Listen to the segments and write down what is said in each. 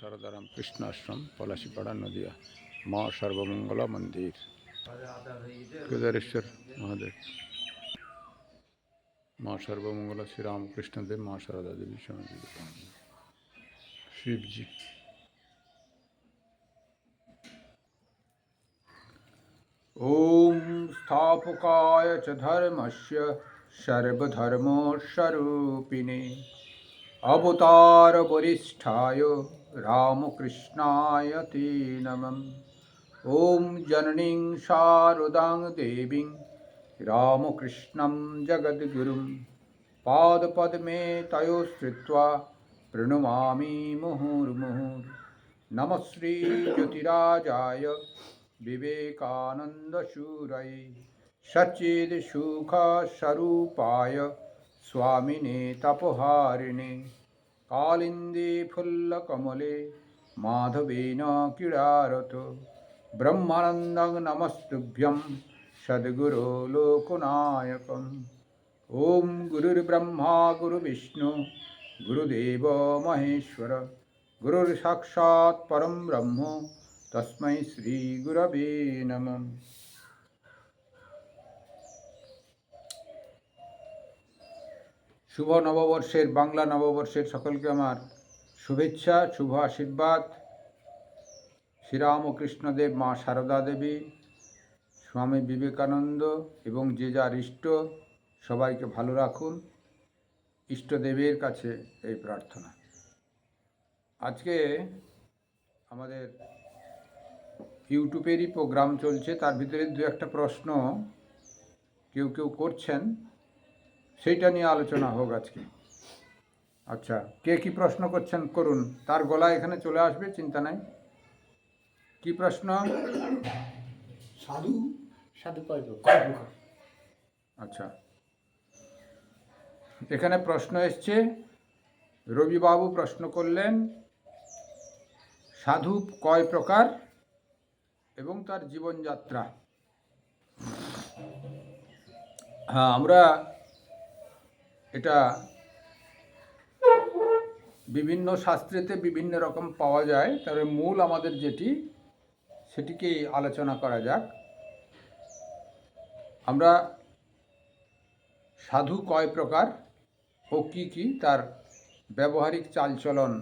সারদারাম কৃষ্ণ আশ্রম পলাশিপাড়া, নদিয়া। মা সর্বমঙ্গলা মন্দির। কেদারেশ্বর মহাদেব। মা সর্বমঙ্গলা শ্রী রামকৃষ্ণদেব মা সারদা দেবী স্বামী শিবজি। ওম স্থাপকায় চ ধর্মস্য সর্বধর্মস্বরূপিণে। অবতার रामकृष्णाय ते नमः ॐ जननीं शारदां देवीं रामकृष्णं जगद्गुरुं पादपद्मे तयोश्रित्वा प्रणमामि मुहुर्मुहुर् नमः श्रीज्योतिराजाय विवेकानन्दशूरये सच्चिदसुखस्वरूपाय स्वामिने तपहारिणे কালিন্দে ফুল্লকমলে মাধবেন ক্রীড়ারত ব্রহ্মানন্দং নমস্তুভ্যম সদ্গুরো লোকনায়কম। ওম গুরুর্ব্রহ্মা গুরুবিষ্ণু গুরুদেব মহেশ্বর। গুরুর সাক্ষাৎ পরম ব্রহ্ম। তস্मै শ্রীগুরবে নমঃ। শুভ নববর্ষের, বাংলা নববর্ষের সকলকে আমার শুভেচ্ছা, শুভ আশীর্বাদ। শ্রীরামকৃষ্ণদেব মা সারদা দেবী, স্বামী বিবেকানন্দ এবং যে যার ইষ্ট, সবাইকে ভালো রাখুন। ইষ্টদেবের কাছে এই প্রার্থনা। আজকে আমাদের ইউটিউবেরই প্রোগ্রাম চলছে, তার ভিতরে দু একটা প্রশ্ন কেউ কেউ করছেন। সেইটা নিয়ে আলোচনা হোক আজকে। আচ্ছা কে কি প্রশ্ন করছেন করুন। তার গলা এখানে চলে আসবে চিন্তা নাই। কি প্রশ্ন? সাধু। সাধু আচ্ছা। এখানে প্রশ্ন এসছে রবিবাবু প্রশ্ন করলেন সাধু কয় প্রকার এবং তার জীবনযাত্রা? হ্যাঁ আমরা এটা বিভিন্ন শাস্ত্রেতে বিভিন্ন রকম পাওয়া যায়। তবে মূল আমাদের যেটি, সেটিকেই আলোচনা করা যাক। আমরা সাধু কয় প্রকার ও কি কি, তার ব্যবহারিক চালচলন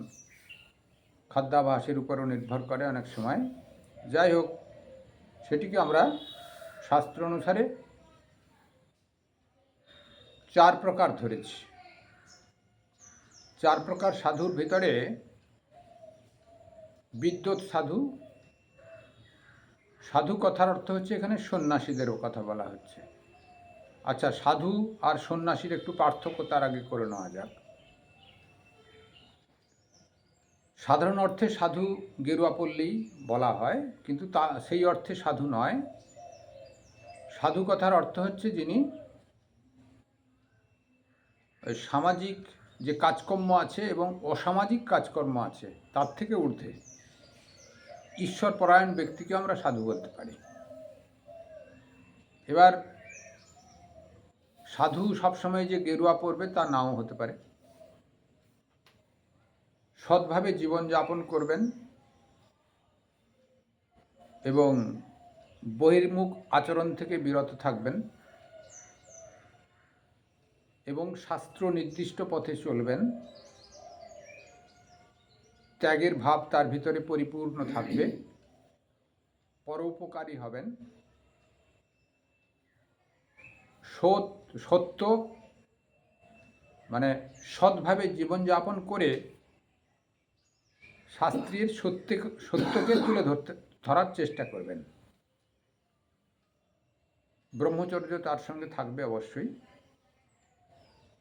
খাদ্যাভাসের উপরও নির্ভর করে অনেক সময়। যাই হোক, সেটিকে আমরা শাস্ত্র অনুসারে চার প্রকার ধরেছি। চার প্রকার সাধুর ভিতরে বিদ্যুৎ সাধু সাধু কথার অর্থ হচ্ছে এখানে সন্ন্যাসীদেরও কথা বলা হচ্ছে। আচ্ছা সাধু আর সন্ন্যাসীর একটু পার্থক্য তার আগে করে নেওয়া যাক। সাধারণ অর্থে সাধু গেরুয়া পল্লী বলা হয়, কিন্তু তা, সেই অর্থে সাধু নয়। সাধু কথার অর্থ হচ্ছে যিনি সামাজিক যে কাজকর্ম আছে এবং অসামাজিক কাজকর্ম আছে, তার থেকে ঊর্ধ্বে। ঈশ্বরপরায়ণ ব্যক্তিকে আমরা সাধু বলতে পারি। এবার, সাধু সবসময় যে গেরুয়া পড়বে তা নাও হতে পারে। সৎভাবে জীবনযাপন করবেন এবং বহির্মুখ আচরণ থেকে বিরত থাকবেন। এবং শাস্ত্র নির্দিষ্ট পথে চলবেন। ত্যাগের ভাব তার ভিতরে পরিপূর্ণ থাকবে। পরোপকারী হবেন। সত্য মানে সৎভাবে জীবনযাপন করে শাস্ত্রের সত্যে, সত্যকে তুলে ধরতে, ধরার চেষ্টা করবেন। ব্রহ্মচর্য তার সঙ্গে থাকবে অবশ্যই।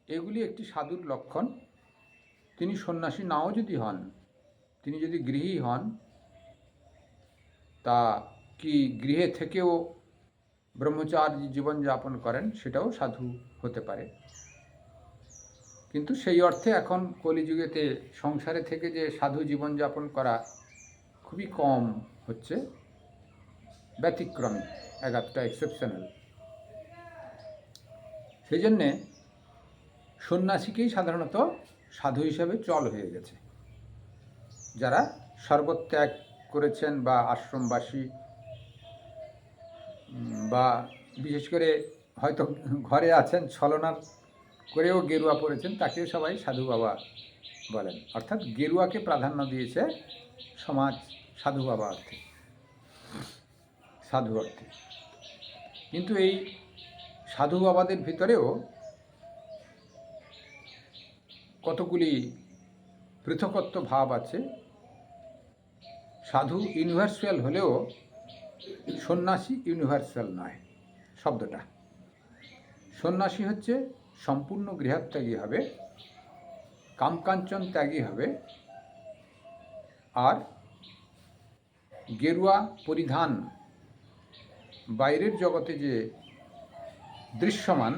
এগুলি একটি সাধুর লক্ষণ। তিনি সন্ন্যাসী নাও যদি হন, তিনি যদি গৃহী হন, তা কি গৃহে থেকেও ব্রহ্মচারী জীবনযাপন করেন? সেটাও সাধু হতে পারে। কিন্তু সেই অর্থে এখন কলিযুগেতে সংসারে থেকে যে সাধু জীবনযাপন করা খুবই কম হচ্ছে, ব্যতিক্রমী এগারটা এক্সেপশনাল সেই জন্যে সন্ন্যাসীকেই সাধারণত সাধু হিসাবে চল হয়ে গেছে। যারা সর্বত্যাগ করেছেন বা আশ্রমবাসী বা বিশেষ করে হয়তো ঘরে আছেন, ছলনার করেও গেরুয়া পড়েছেন, তাকেও সবাই সাধু বাবা বলেন। অর্থাৎ গেরুয়াকে প্রাধান্য দিয়েছে সমাজ সাধু বাবা অর্থে, সাধু অর্থে। কিন্তু এই সাধু বাবাদের ভিতরেও কতগুলি পৃথকত্ব ভাব আছে? সাধু ইউনিভার্সাল হলেও সন্ন্যাসী ইউনিভার্সাল নয়, শব্দটা। সন্ন্যাসী হচ্ছে সম্পূর্ণ গৃহত্যাগী হবে, কামকাঞ্চন ত্যাগী হবে, আর গেরুয়া পরিধান, বাইরের জগতে যে দৃশ্যমান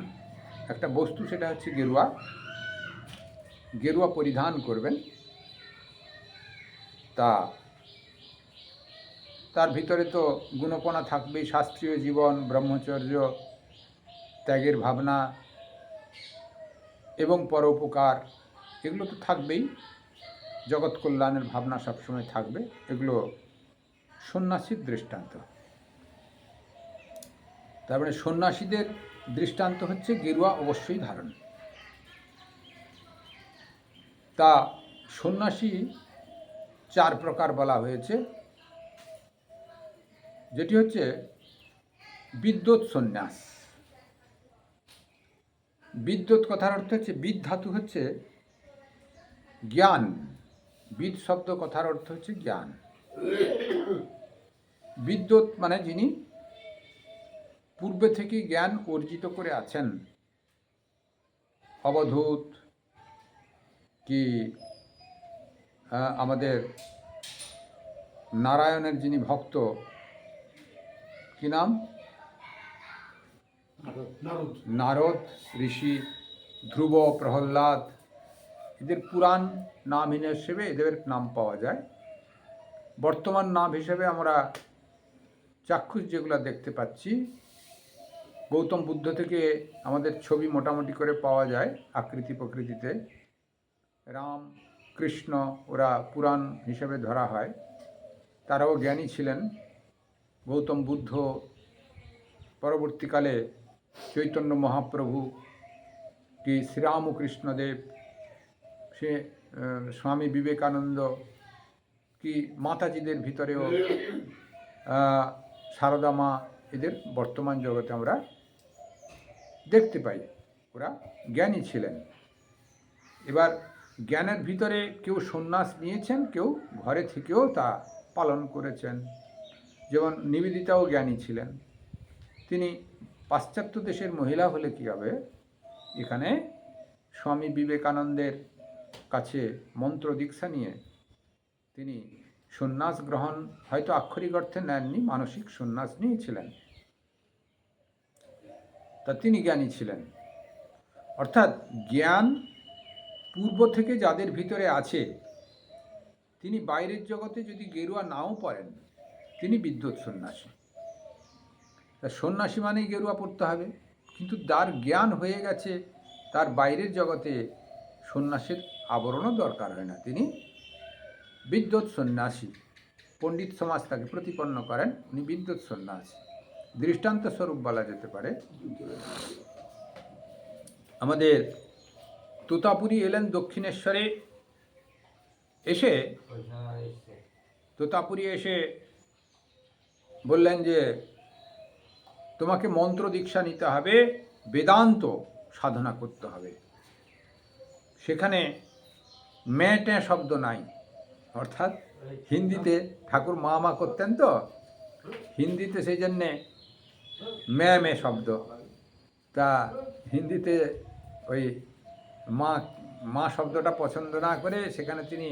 একটা বস্তু, সেটা হচ্ছে গেরুয়া। গেরুয়া পরিধান করবেন, তা তার ভিতরে তো গুণপনা থাকবেই, শাস্ত্রীয় জীবন, ব্রহ্মচর্য, ত্যাগের ভাবনা এবং পরোপকার, এগুলো তো থাকবেই। জগৎ কল্যাণের ভাবনা সবসময় থাকবে, এগুলো সন্ন্যাসীর দৃষ্টান্ত। তারপরে সন্ন্যাসীদের দৃষ্টান্ত হচ্ছে গেরুয়া অবশ্যই ধারণ। তা সন্ন্যাসী চার প্রকার বলা হয়েছে। যেটি হচ্ছে বিদ্যুৎ সন্ন্যাস। বিদ্যুৎ কথার অর্থ হচ্ছে, বিদ ধাতু হচ্ছে জ্ঞান। বিদ শব্দ কথার অর্থ হচ্ছে জ্ঞান। বিদ্যুৎ মানে যিনি পূর্বে থেকে জ্ঞান অর্জিত করে আছেন। অবধূত কি আমাদের নারায়ণের যিনি ভক্ত কি নাম? নারদ নারদ। ঋষি ধ্রুব প্রহ্লাদ এদের পুরাণ নাম হিসেবে এদের নাম পাওয়া যায়। বর্তমান নাম হিসেবে আমরা চাক্ষুষ যেগুলো দেখতে পাচ্ছি গৌতম বুদ্ধ থেকে আমাদের ছবি মোটামুটি করে পাওয়া যায় আকৃতি প্রকৃতিতে রাম, কৃষ্ণ ওরা পুরাণ হিসেবে ধরা হয়। তারাও জ্ঞানী ছিলেন। গৌতম বুদ্ধ পরবর্তীকালে চৈতন্য মহাপ্রভু কি শ্রীরামকৃষ্ণদেব, সে স্বামী বিবেকানন্দ কি মাতাজিদের ভিতরেও সারদা মা এদের বর্তমান জগতে আমরা দেখতে পাই। ওরা জ্ঞানী ছিলেন। এবার জ্ঞানের ভিতরে কেউ সন্ন্যাস নিয়েছেন, কেউ ঘরে থেকেও তা পালন করেছেন। যেমন নিবেদিতাও জ্ঞানী ছিলেন। তিনি পাশ্চাত্য দেশের মহিলা হলে কী হবে? এখানে স্বামী বিবেকানন্দের কাছে মন্ত্র দীক্ষা নিয়ে তিনি সন্ন্যাস গ্রহণ হয়তো আক্ষরিক অর্থে নেননি, মানসিক সন্ন্যাস নিয়েছিলেন। তা তিনি জ্ঞানী ছিলেন। অর্থাৎ জ্ঞান পূর্ব থেকে যাদের ভিতরে আছে, তিনি বাইরের জগতে যদি গেরুয়া নাও পড়েন, তিনি বিদ্যুৎ সন্ন্যাসী। তা সন্ন্যাসী মানেই গেরুয়া পড়তে হবে। কিন্তু তার জ্ঞান হয়ে গেছে, তার বাইরের জগতে সন্ন্যাসের আবরণও দরকার হয় না। তিনি বিদ্যুৎ সন্ন্যাসী, পণ্ডিত সমাজ তাকে প্রতিপন্ন করেন, উনি বিদ্যুৎ সন্ন্যাসী। দৃষ্টান্ত স্বরূপ বলা যেতে পারে। আমাদের তোতাপুরি এলেন দক্ষিণেশ্বরে এসে তোতাপুরি এসে বললেন যে, তোমাকে মন্ত্র দীক্ষা নিতে হবে, বেদান্ত সাধনা করতে হবে। সেখানে ম্যাটে শব্দ নাই, অর্থাৎ হিন্দিতে ঠাকুর মা মা করতেন তো, হিন্দিতে সেই জন্যে ম্যা শব্দ। তা হিন্দিতে ওই মা মা শব্দটা পছন্দ না করে সেখানে তিনি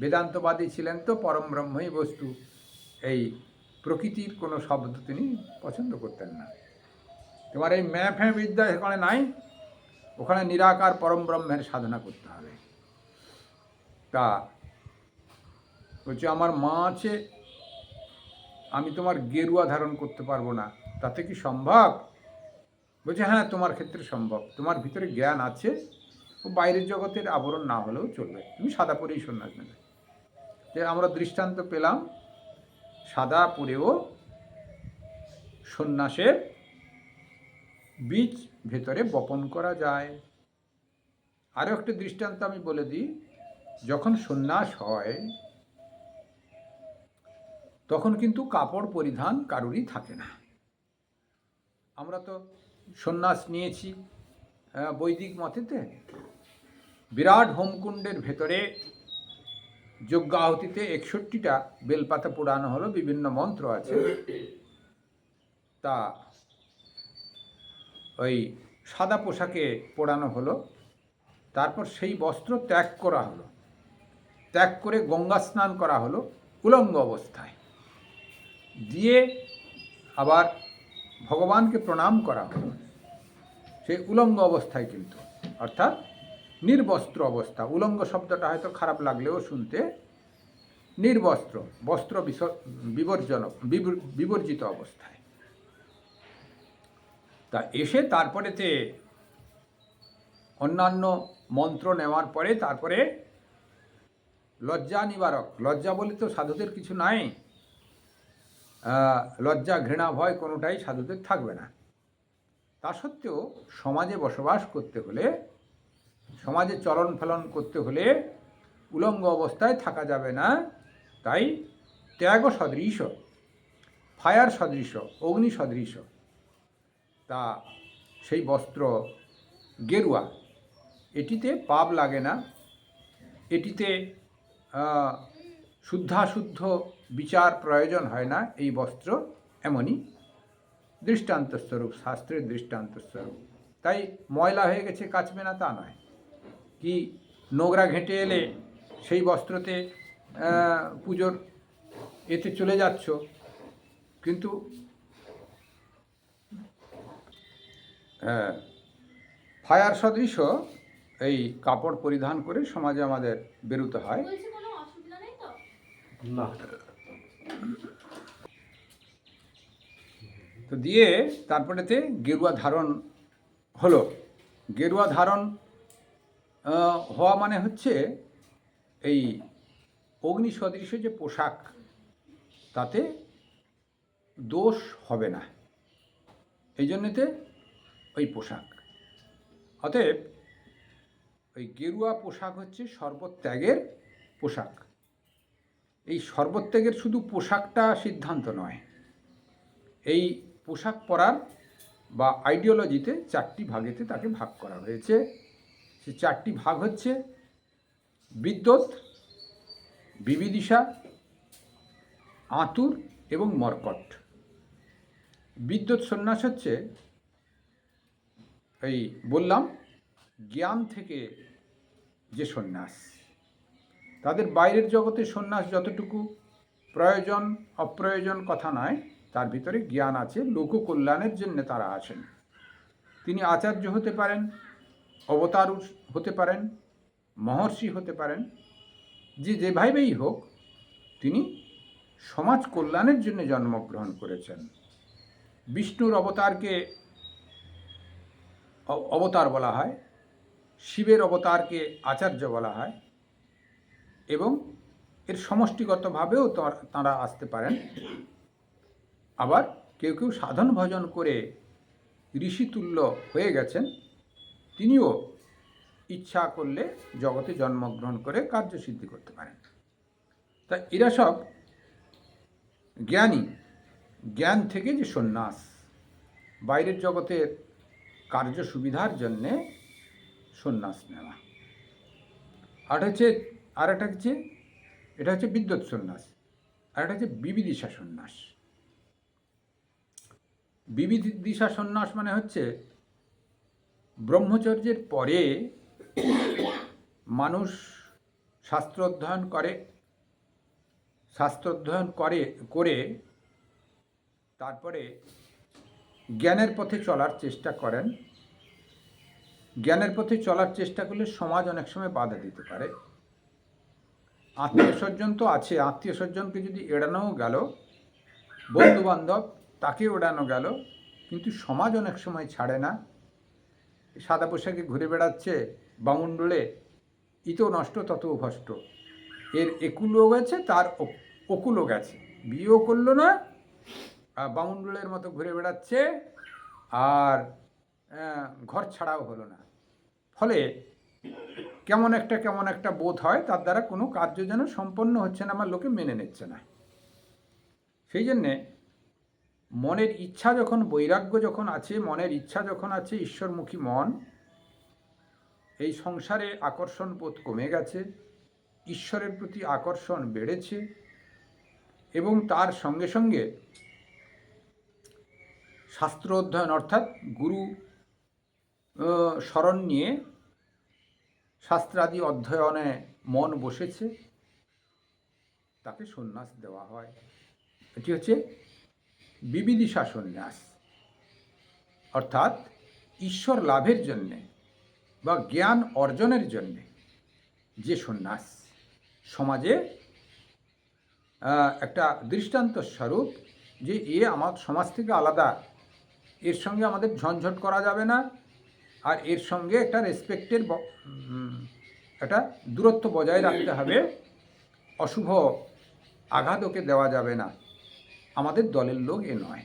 বেদান্তবাদী ছিলেন তো পরম ব্রহ্মই বস্তু। এই প্রকৃতির কোনো শব্দ তিনি পছন্দ করতেন না। তোমার এই ম্যা ফ্যা বিদ্যা সেখানে নাই, ওখানে নিরাকার পরম ব্রহ্মের সাধনা করতে হবে। তা বলছে, আমার মা আছে, আমি তোমার গেরুয়া ধারণ করতে পারব না। তাতে কি সম্ভব? বলছে হ্যাঁ তোমার ক্ষেত্রে সম্ভব। তোমার ভিতরে জ্ঞান আছে বাইরের জগতের আবরণ না হলেও চলবে। তুমি সাদা পরেই সন্ন্যাস নেবে। যে আমরা দৃষ্টান্ত পেলাম, সাদা পরেও সন্ন্যাসের বীজ ভেতরে বপন করা যায়। আরও একটা দৃষ্টান্ত আমি বলে দিই, যখন সন্ন্যাস হয়, তখন কিন্তু কাপড় পরিধান কারুরই থাকে না। আমরা তো সন্ন্যাস নিয়েছি বৈদিক মতেতে। বিরাট হোমকুণ্ডের ভেতরে যজ্ঞাহুতিতে একষট্টিটা বেলপাতা পোড়ানো হলো, বিভিন্ন মন্ত্র আছে। তা ওই সাদা পোশাকে পোড়ানো হলো, তারপর সেই বস্ত্র ত্যাগ করা হলো। ত্যাগ করে গঙ্গা স্নান করা হলো উলঙ্গ অবস্থায়। দিয়ে আবার ভগবানকে প্রণাম করা হলো। সেই উলঙ্গ অবস্থায় কিন্তু, অর্থাৎ নির্বস্ত্র অবস্থা। উলঙ্গ শব্দটা হয়তো খারাপ লাগলেও শুনতে নির্বস্ত্র, বস্ত্র বিস- বিবর্জন বিবর্জিত অবস্থায়। তা এসে তারপরেতে অন্যান্য মন্ত্র নেওয়ার পরে তারপরে লজ্জা নিবারক, লজ্জা বলে তো সাধুদের কিছু নাই। লজ্জা, ঘৃণা, ভয় কোনোটাই সাধুদের থাকবে না। তা সত্ত্বেও সমাজে বসবাস করতে হলে সমাজে চলন ফলন করতে হলে উলঙ্গ অবস্থায় থাকা যাবে না। তাই ত্যাগ সদৃশ, ফায়ার সদৃশ, অগ্নি সদৃশ। তা সেই বস্ত্র গেরুয়া, এটিতে পাপ লাগে না। এটিতে শুদ্ধাশুদ্ধ বিচার প্রয়োজন হয় না। এই বস্ত্র এমনই দৃষ্টান্তস্বরূপ, শাস্ত্রের দৃষ্টান্তস্বরূপ। তাই ময়লা হয়ে গেছে, কাচবে না তা নয়। কি নোংরা ঘেঁটে এলে সেই বস্ত্রতে পুজোর এতে চলে যাচ্ছ। কিন্তু হ্যাঁ, ফায়ার সদৃশ এই কাপড় পরিধান করে সমাজে আমাদের বেরোতে হয়। না। তো দিয়ে তারপরেতে গেরুয়া ধারণ হলো। গেরুয়া ধারণ হওয়া মানে হচ্ছে এই অগ্নি সদৃশ যে পোশাক, তাতে দোষ হবে না। এই জন্যেতে ওই পোশাক। অতএব ওই গেরুয়া পোশাক হচ্ছে সর্বত্যাগের পোশাক। এই সর্বত্যাগের শুধু পোশাকটা সিদ্ধান্ত নয়, এই পোশাক পরার বা আইডিওলজিতে চারটি ভাগেতে তাকে ভাগ করা হয়েছে। সে চারটি ভাগ হচ্ছে, বিদ্যুৎ, বিবিদিশা, আতুর এবং মর্কট। বিদ্যুৎ সন্ন্যাস হচ্ছে, এই বললাম, জ্ঞান থেকে যে সন্ন্যাস। তাদের বাইরের জগতে সন্ন্যাস যতটুকু প্রয়োজন, অপ্রয়োজন কথা নয়, তার ভিতরে জ্ঞান আছে লোক কল্যাণের জন্য তারা আছেন। তিনি আচার্য হতে পারেন অবতার হতে পারেন, মহর্ষি হতে পারেন, যে যেভাবেই হোক, তিনি সমাজ কল্যাণের জন্য জন্মগ্রহণ করেছেন। বিষ্ণুর অবতারকে অবতার বলা হয়, শিবের অবতারকে আচার্য বলা হয়, এবং এর সমষ্টিগতভাবেও তার- আসতে পারেন। আবার কেউ কেউ সাধন ভজন করে ঋষিতুল্য হয়ে গেছেন। তিনিও ইচ্ছা করলে জগতে জন্মগ্রহণ করে কার্যসিদ্ধি করতে পারেন। তা এরা সব জ্ঞানী। জ্ঞান থেকে যে সন্ন্যাস। বাইরের জগতের কার্য সুবিধার জন্যে সন্ন্যাস নেওয়া। আর হচ্ছে, আর একটা হচ্ছে, এটা হচ্ছে বিদ্যুৎ সন্ন্যাস। আর একটা হচ্ছে বিবিদিশা সন্ন্যাস। বিবিদিশা সন্ন্যাস মানে হচ্ছে ব্রহ্মচর্যের পরে মানুষ শাস্ত্র অধ্যয়ন করে শাস্ত্র অধ্যয়ন করে করে তারপরে জ্ঞানের পথে চলার চেষ্টা করেন। জ্ঞানের পথে চলার চেষ্টা করলে সমাজ অনেক সময় বাধা দিতে পারে। আত্মীয় স্বজন তো আছে আত্মীয় স্বজনকে যদি এড়ানোও গেল বন্ধু বান্ধব তাকে ওড়ানো গেল, কিন্তু সমাজ অনেক সময় ছাড়ে না। সাদা পোশাকে ঘুরে বেড়াচ্ছে বামুন্ডলে ইতো নষ্ট তত ভষ্ট। এর একুলও গেছে তার ও- ওকুলও গেছে বিয়েও করল না, আর বাউন্ডুলের মতো ঘুরে বেড়াচ্ছে, আর ঘর ছাড়াও হলো না। ফলে কেমন একটা কেমন একটা বোধ হয়, তার দ্বারা কোনো কার্য যেন সম্পন্ন হচ্ছে না, আমার লোকে মেনে নিচ্ছে না। সেই জন্যে মনের ইচ্ছা যখন, বৈরাগ্য যখন আছে, মনের ইচ্ছা যখন আছে, ঈশ্বরমুখী মন, এই সংসারে আকর্ষণ বোধ কমে গেছে, ঈশ্বরের প্রতি আকর্ষণ বেড়েছে এবং তার সঙ্গে সঙ্গে শাস্ত্র অধ্যয়ন অর্থাৎ গুরু স্মরণ নিয়ে শাস্ত্রাদি অধ্যয়নে মন বসেছে তাকে সন্ন্যাস দেওয়া হয়। এটি হচ্ছে বিবিদিশা সন্ন্যাস অর্থাৎ ঈশ্বর লাভের জন্যে বা জ্ঞান অর্জনের জন্যে যে সন্ন্যাস, সমাজে একটা দৃষ্টান্ত স্বরূপ যে এ আমার সমাজ থেকে আলাদা। এর সঙ্গে আমাদের ঝঞ্ঝট করা যাবে না আর এর সঙ্গে একটা রেসপেক্টের একটা দূরত্ব বজায় রাখতে হবে। অশুভ আঘাত ওকে দেওয়া যাবে না। আমাদের দলের লোক এ নয়।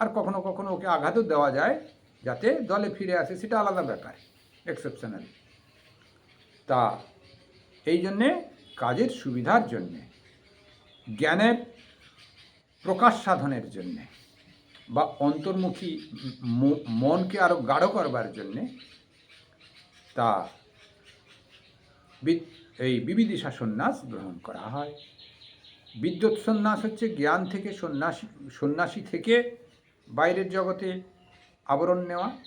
আর কখনো কখনো ওকে আঘাতও দেওয়া যায় যাতে দলে ফিরে আসে, সেটা আলাদা ব্যাপার এক্সেপশনাল তা এই জন্যে, কাজের সুবিধার জন্যে, জ্ঞানের প্রকাশ সাধনের জন্যে, বা অন্তর্মুখী মনকে আরও গাঢ় করবার জন্যে, তা এই বিবিদিশা সন্ন্যাস গ্রহণ করা হয়। বিদ্যুৎ সন্ন্যাস হচ্ছে জ্ঞান থেকে সন্ন্যাসী সন্ন্যাসী থেকে বাইরের জগতে আবরণ নেওয়া,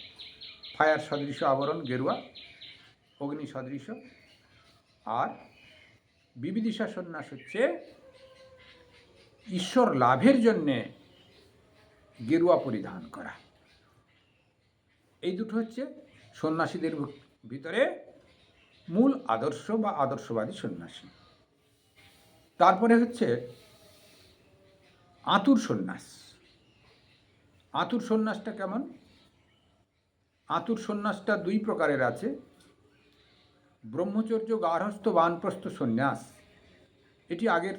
ফায়ার সদৃশ আবরণ, গেরুয়া, অগ্নি সদৃশ। আর বিবিদিশা সন্ন্যাস হচ্ছে ঈশ্বর লাভের জন্যে গেরুয়া পরিধান করা। এই দুটো হচ্ছে সন্ন্যাসীদের ভিতরে মূল আদর্শ বা আদর্শবাদী সন্ন্যাসী। তারপরে হচ্ছে আতুর সন্ন্যাস। আতুর সন্ন্যাসটা কেমন? আতুর সন্ন্যাসটা দুই প্রকারের আছে। ব্রহ্মচর্য গার্হস্থ বানপ্রস্থ সন্ন্যাস। এটি আগের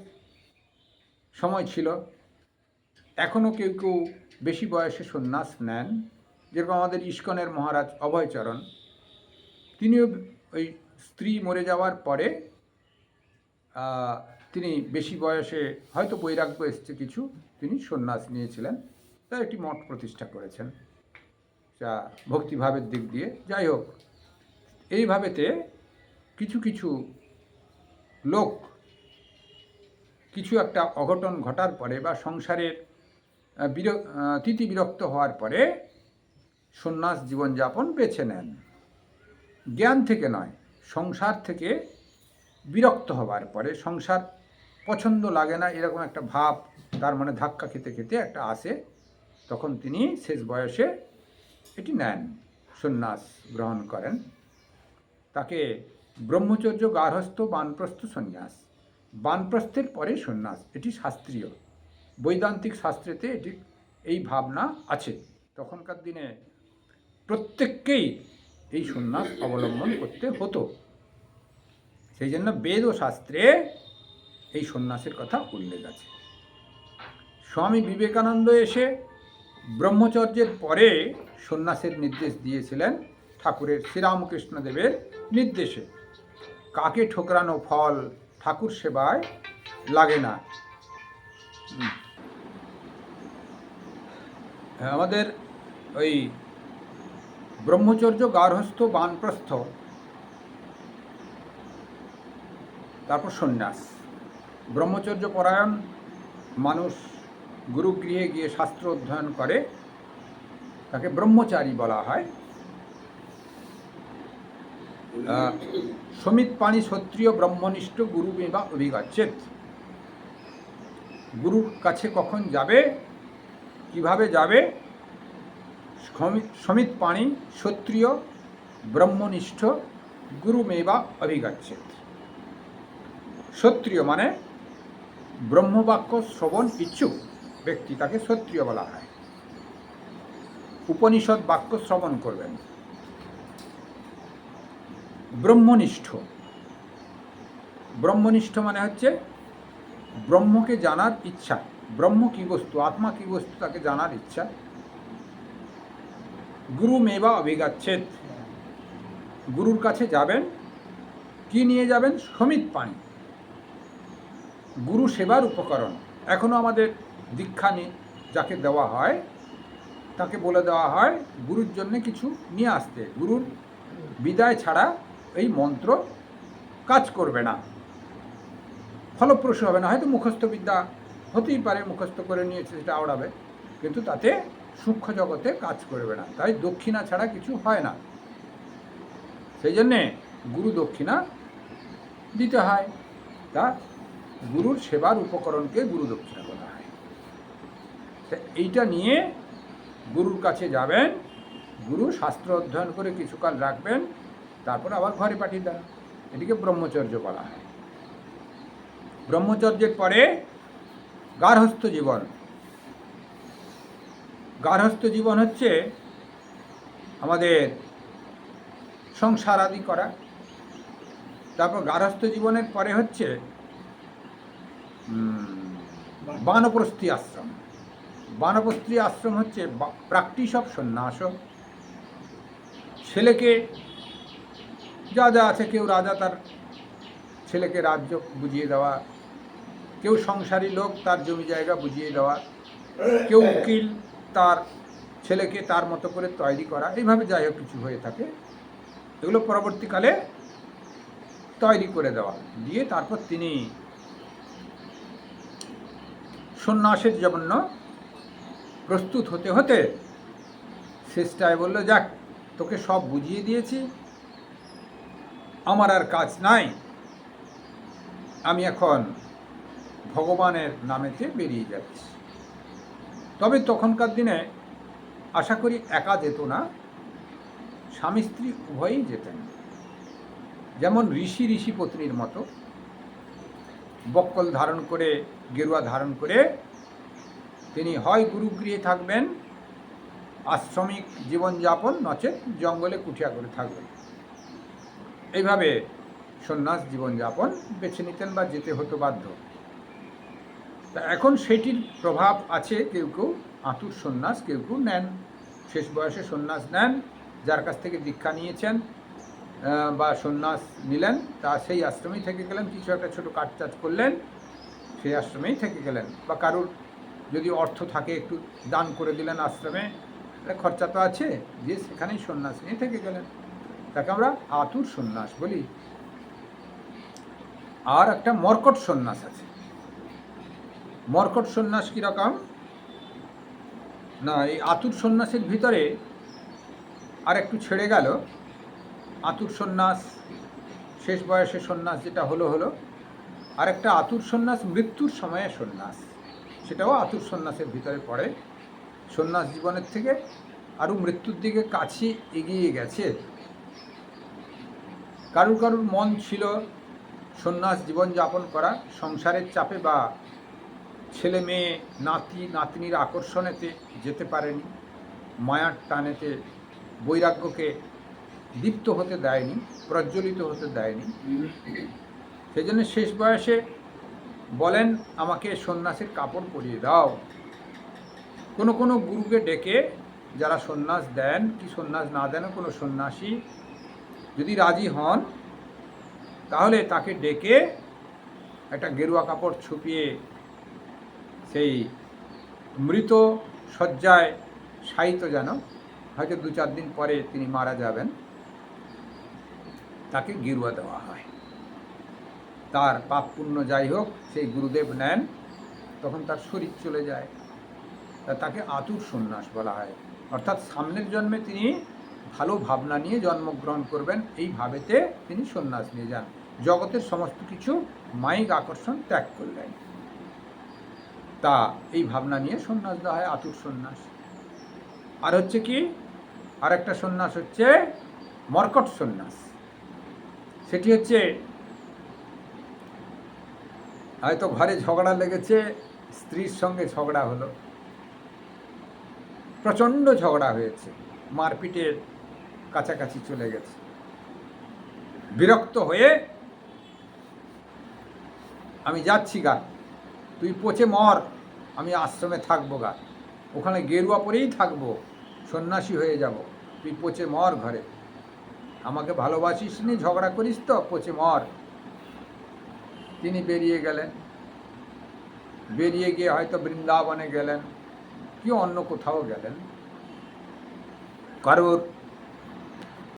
সময় ছিল। এখনও কেউ কেউ বেশি বয়সে সন্ন্যাস নেন। যেরকম আমাদের ইস্কনের মহারাজ অভয়চরণ, তিনিও ওই স্ত্রী মরে যাওয়ার পরে তিনি বেশি বয়সে হয়তো বৈরাগ্য এসছে কিছু, তিনি সন্ন্যাস নিয়েছিলেন, তার একটি মঠ প্রতিষ্ঠা করেছেন, যা ভক্তিভাবের দিক দিয়ে। যাই হোক এইভাবেতে কিছু কিছু লোক, কিছু একটা অঘটন ঘটার পরে বা সংসারের বির তিতি বিরক্ত হওয়ার পরে সন্ন্যাস জীবনযাপন বেছে নেন। জ্ঞান থেকে নয়, সংসার থেকে বিরক্ত হবার পরে, সংসার পছন্দ লাগে না, এরকম একটা ভাব, তার মানে ধাক্কা খেতে খেতে একটা আসে, তখন তিনি শেষ বয়সে এটি নেন, সন্ন্যাস গ্রহণ করেন। তাকে ব্রহ্মচর্য গার্হস্থ বানপ্রস্থ সন্ন্যাস, বানপ্রস্থের পরে সন্ন্যাস, এটি শাস্ত্রীয়। বৈদান্তিক শাস্ত্রেতে এটি, এই ভাবনা আছে। তখনকার দিনে প্রত্যেককেই এই সন্ন্যাস অবলম্বন করতে হতো। সেই জন্য বেদ ও শাস্ত্রে এই সন্ন্যাসের কথা উল্লেখ আছে। স্বামী বিবেকানন্দ এসে ব্রহ্মচর্যের পরে সন্ন্যাসের নির্দেশ দিয়েছিলেন ঠাকুরের শ্রীরামকৃষ্ণদেবের নির্দেশে। কাকে ঠোকরানো ফল ঠাকুর সেবায় লাগে না? আমাদের ওই ব্রহ্মচর্য গার্হস্থ বানপ্রস্থ, তারপর সন্ন্যাস। ব্রহ্মচর্য পরায়ণ মানুষ গুরুগৃহে গিয়ে শাস্ত্র অধ্যয়ন করে, তাকে ব্রহ্মচারী বলা হয়। সমিত পাণি ক্ষত্রিয় ব্রহ্মনিষ্ঠ গুরু বিবা অভিগচ্ছেদ। গুরুর কাছে কখন যাবে, কীভাবে যাবে? সমি- সমিত পাণি ক্ষত্রিয় ব্রহ্মনিষ্ঠ গুরুমেবা অভিগচ্ছেদ। ক্ষত্রিয় মানে ব্রহ্মবাক্য শ্রবণ ইচ্ছুক ব্যক্তি তাকে ক্ষত্রিয় বলা হয়। উপনিষদ বাক্য শ্রবণ করবেন। ব্রহ্মনিষ্ঠ। ব্রহ্মনিষ্ঠ মানে হচ্ছে ব্রহ্মকে জানার ইচ্ছা। ব্রহ্ম কি বস্তু? আত্মা কি বস্তু? তাকে জানার ইচ্ছা। গুরু মেবা অভিগাচ্ছেদ। গুরুর কাছে যাবেন, কি নিয়ে যাবেন? সমিত পানি। গুরু সেবার উপকরণ। এখনও আমাদের দীক্ষা নি যাকে দেওয়া হয়, তাকে বলে দেওয়া হয়, গুরুর জন্য কিছু নিয়ে আসতে। গুরুর বিদায় ছাড়া এই মন্ত্র কাজ করবে না। ফলপ্রসূ হবে না। হয়তো মুখস্থ বিদ্যা হতেই পারে, মুখস্থ করে নিয়েছে, সেটা আওড়াবে। কিন্তু তাতে সূক্ষ্ম জগতে কাজ করবে না। তাই দক্ষিণা ছাড়া কিছু হয় না। সেই জন্যে গুরু দক্ষিণা দিতে হয়। তা গুরুর সেবার উপকরণকে গুরু দক্ষিণা বলা হয়। এইটা নিয়ে গুরুর কাছে যাবেন, গুরু শাস্ত্র অধ্যয়ন করে কিছুকাল রাখবেন, তারপর আবার ঘরে পাঠিয়ে দেন। এটিকে ব্রহ্মচর্য বলা হয়। ব্রহ্মচর্যের পরে গার্হস্থ জীবন। গার্হস্থ জীবন হচ্ছে আমাদের সংসার আদি করা। তারপর গার্হস্থ জীবনের পরে হচ্ছে বানপ্রস্থি আশ্রম। বানপ্রস্থি আশ্রম হচ্ছে প্র্যাকটিস অফ সন্ন্যাস ছেলেকে যা যা আছে, কেউ রাজা তার ছেলেকে রাজ্য বুঝিয়ে দেওয়া, কেউ সংসারী লোক তার জমি জায়গা বুঝিয়ে দেওয়া, কেউ উকিল তার ছেলেকে তার মতো করে তৈরি করা। এইভাবে যাই হোক কিছু হয়ে থাকে। এগুলো পরবর্তীকালে তৈরি করে দেওয়া। দিয়ে তারপর তিনি সন্ন্যাসের জন্য প্রস্তুত হতে হতে শেষটায় বলল, যাক, তোকে সব বুঝিয়ে দিয়েছি। আমার আর কাজ নাই। আমি এখন ভগবানের নামেতে বেরিয়ে যাচ্ছি। তবে তখনকার দিনে আশা করি একা যেত না, স্বামী স্ত্রী উভয়ই যেতেন। যেমন ঋষি ঋষি পত্নীর মতো বক্কল ধারণ করে, গেরুয়া ধারণ করে তিনি হয় গুরুগৃহে থাকবেন, আশ্রমিক জীবনযাপন নচেত জঙ্গলে কুঠিয়া করে থাকবেন। এইভাবে সন্ন্যাস জীবনযাপন বেছে নিতেন বা যেতে হতো বাধ্য। তা এখন সেটির প্রভাব আছে, কেউ কেউ আঁতুর সন্ন্যাস, কেউ কেউ নেন। শেষ বয়সে সন্ন্যাস নেন, যার কাছ থেকে দীক্ষা নিয়েছেন। বা সন্ন্যাস নিলেন, তা সেই আশ্রমেই থেকে গেলেন, কিছু একটা ছোটো কাজ টাজ করলেন, সেই আশ্রমেই থেকে গেলেন। বা কারুর যদি অর্থ থাকে, একটু দান করে দিলেন আশ্রমে খরচা তো আছে দিয়ে সেখানেই সন্ন্যাস নিয়ে থেকে গেলেন। তাকে আমরা আতুর সন্ন্যাস বলি। আর একটা মর্কট সন্ন্যাস আছে। মর্কট সন্ন্যাস কীরকম না, এই আতুর সন্ন্যাসের ভিতরে আর একটু ছেড়ে গেল। আতুর সন্ন্যাস, শেষ বয়সে সন্ন্যাস যেটা হলো হলো। আর একটা আতুর সন্ন্যাস মৃত্যুর সময়ে সন্ন্যাস, সেটাও আতুর সন্ন্যাসের ভিতরে পড়ে। সন্ন্যাস জীবনের থেকে আরও মৃত্যুর দিকে কাছে এগিয়ে গেছে। কারুর কারুর মন ছিল সন্ন্যাস জীবনযাপন করা, সংসারের চাপে বা ছেলে মেয়ে, নাতি, নাতনির আকর্ষণেতে যেতে পারেনি। মায়ার টানেতে বৈরাগ্যকে দীপ্ত হতে দেয়নি প্রজ্বলিত হতে দেয়নি। সেই জন্য শেষ বয়সে বলেন আমাকে সন্ন্যাসের কাপড় পরিয়ে দাও। কোনো কোনো গুরুকে ডেকে যারা সন্ন্যাস দেন কি সন্ন্যাস না দেন কোনো সন্ন্যাসী যদি রাজি হন তাহলে তাকে ডেকে একটা গেরুয়া কাপড় ছুপিয়ে সেই মৃত শয্যায় শায়িত যেন। হয়তো দু চার দিন পরে তিনি মারা যাবেন। তাকে গেরুয়া দেওয়া হয়। তার পাপ পুণ্য যাই হোক, সেই গুরুদেব নেন, তখন তার শরীর চলে যায়। তাকে আতুর সন্ন্যাস বলা হয়। অর্থাৎ সামনের জন্মে তিনি ভালো ভাবনা নিয়ে জন্মগ্রহণ করবেন, এই ভাবেতে তিনি সন্ন্যাস নিয়ে যান। জগতের সমস্ত কিছু মাইক আকর্ষণ ত্যাগ করলেন। তা এই ভাবনা নিয়ে সন্ন্যাস দেওয়া হয়, আতুর সন্ন্যাস। আর হচ্ছে কি? আর একটা সন্ন্যাস হচ্ছে মর্কট সন্ন্যাস। সেটি হচ্ছে হয়তো ঘরে ঝগড়া লেগেছে, স্ত্রীর সঙ্গে ঝগড়া হলো। প্রচণ্ড ঝগড়া হয়েছে, মারপিটের কাছাকাছি চলে গেছে। বিরক্ত হয়ে আমি যাচ্ছি গা। তুই পচে মর, আমি আশ্রমে থাকব গা। ওখানে গেরুয়া পরেই থাকব, সন্ন্যাসী হয়ে যাব। তুই পচে মর ঘরে। আমাকে ভালোবাসিস নি ঝগড়া করিস তো, পচে মর। তিনি বেরিয়ে গেলেন। বেরিয়ে গিয়ে হয়তো বৃন্দাবনে গেলেন, কি অন্য কোথাও গেলেন। কারোর